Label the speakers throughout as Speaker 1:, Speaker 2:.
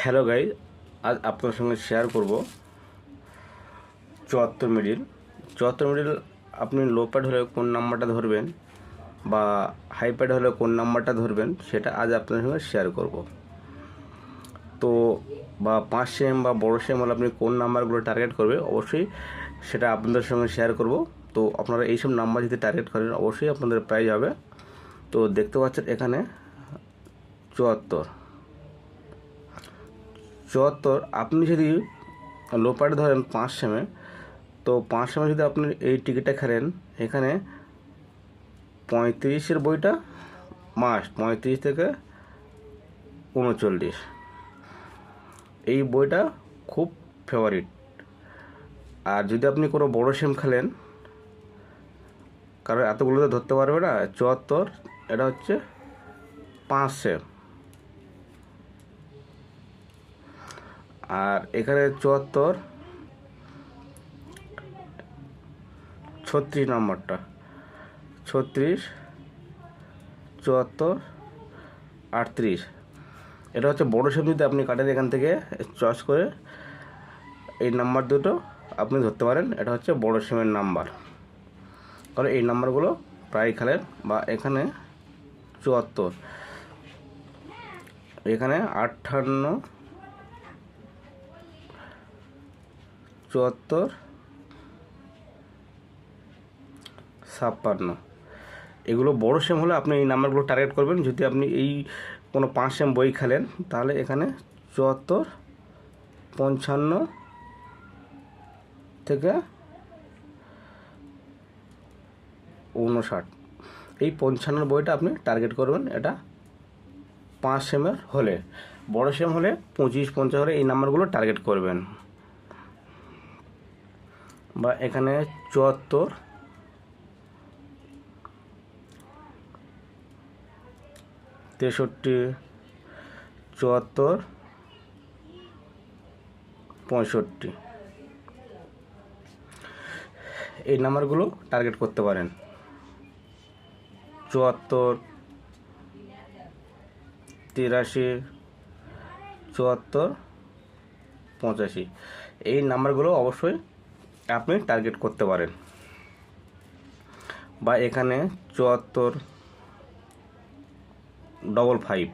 Speaker 1: Hello guy আজ আপনার সঙ্গে শেয়ার করব চুয়াত্তর মিডিল চুয়াত্তর মিডিল আপনি লো প্যাড হলে কোন নাম্বারটা ধরবেন বা হাই প্যাড হলে কোন নাম্বারটা ধরবেন, সেটা আজ আপনার সঙ্গে শেয়ার করব। তো, বা পাঁচ সেম বা বড় সেম হলে আপনি কোন নাম্বারগুলো টার্গেট করবে, অবশ্যই সেটা আপনাদের সঙ্গে শেয়ার করব। তো, আপনারা এইসব নাম্বার যদি টার্গেট করেন, অবশ্যই আপনাদের প্রাইজ হবে। তো, দেখতে পাচ্ছেন এখানে চুয়াত্তর। চুয়াত্তর, আপনি যদি লোপাট ধরেন পাঁচ সেমে তো পাঁচ সেমে যদি আপনি এই টিকিটটা খেলেন, এখানে পঁয়ত্রিশের বইটা মাস্ট পঁয়ত্রিশ থেকে উনচল্লিশ। এই বইটা খুব ফেভারিট আর যদি আপনি কোনো বড় সেম খেলেন, কারণ এতগুলোতে ধরতে পারবে না, চুয়াত্তর, এটা হচ্ছে পাঁচ সেম। আর এখানে চুয়াত্তর, ছত্রিশ নম্বরটা, ছত্রিশ, চুয়াত্তর, আটত্রিশ। এটা হচ্ছে বড়ো যদি আপনি কাটেন এখান থেকে, চয়েস করে এই নাম্বার দুটো আপনি ধরতে পারেন। এটা হচ্ছে বড়ো সিমের নাম্বার। কারণ এই নাম্বারগুলো প্রায় খেলেন বা এখানে চুয়াত্তর, এখানে আটান্ন চুয়াত্তর, ছাপ্পান্ন। এগুলো বড় সেম হলে আপনি এই নাম্বারগুলো টার্গেট করবেন। যদি আপনি এই কোনো পাঁচ সেম বই খেলেন, তাহলে এখানে চুয়াত্তর, পঞ্চান্ন থেকে উনষাট এই পঞ্চান্ন বইটা আপনি টার্গেট করবেন এটা পাঁচ সেমের হলে। বড় সেম হলে পঁচিশ, পঞ্চাশ হলে এই নাম্বারগুলো টার্গেট করবেন। বা এখানে চুয়াত্তর। তেষট্টি, চুয়াত্তর, পঁয়ষট্টি। এই নাম্বারগুলো টার্গেট করতে পারেন। চুয়াত্তর, তিরাশি, চুয়াত্তর, পঁচাশি। এই নাম্বারগুলো অবশ্যই আপনি টার্গেট করতে পারেন। বা এখানে চুয়াত্তর ডবল ফাইভ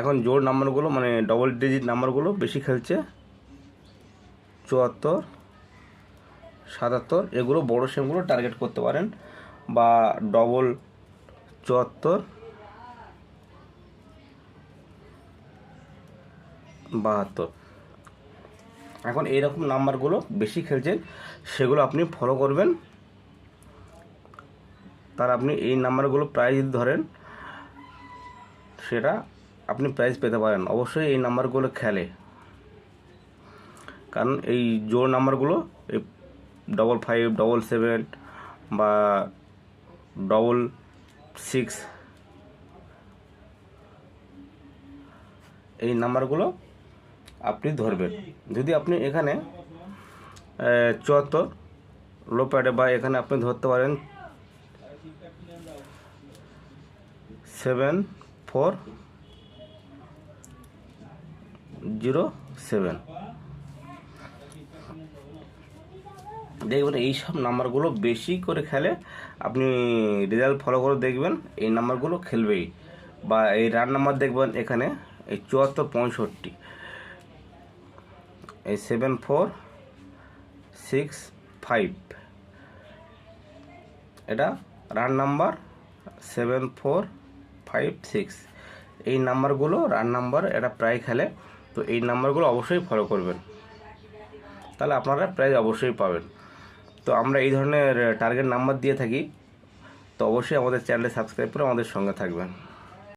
Speaker 1: এখন জোর নাম্বারগুলো মানে ডবল ডিজিট নাম্বারগুলো বেশি খেলছে। চুয়াত্তর, সাতাত্তর, এগুলো বড় সেমগুলো টার্গেট করতে পারেন। বা ডবল চুয়াত্তর, বাহাত্তর। এখন এইরকম নাম্বারগুলো বেশি খেলছেন, সেগুলো আপনি ফলো করবেন। তার আপনি এই নাম্বারগুলো প্রাইজ ধরেন, সেটা আপনি প্রাইজ পেতে পারেন। অবশ্যই এই নাম্বারগুলো খেলে। কারণ এই জোর নাম্বারগুলো, এই ডবল ফাইভ ডবল সেভেন বা ডবল সিক্স এই নাম্বারগুলো ধরবেন। যদি আপনি এখানে চুয়াত্তর লো প্যাডে বা এখানে আপনি ধরতে পারেন সেভেন ফোর জিরো সেভেন। দেখবেন এই সব নাম্বারগুলো বেশি করে খেলে আপনি রেজাল্ট ফলো করে দেখবেন, এই নাম্বারগুলো খেলবেই। বা এই রান নাম্বার দেখবেন এখানে, এই চুয়াত্তর পঁয়ষট্টি। এই সেভেন ফোর সিক্স ফাইভ এটা run number seven four five six এই নাম্বারগুলো রান নাম্বার এটা প্রায় খেলে, তো এই নাম্বারগুলো অবশ্যই ফলো করবেন। তাহলে আপনারা প্রাইজ অবশ্যই পাবেন। তো আমরা এই ধরনের টার্গেট নাম্বার দিয়ে থাকি, তো অবশ্যই আমাদের চ্যানেলে সাবস্ক্রাইব করে আমাদের সঙ্গে থাকবেন।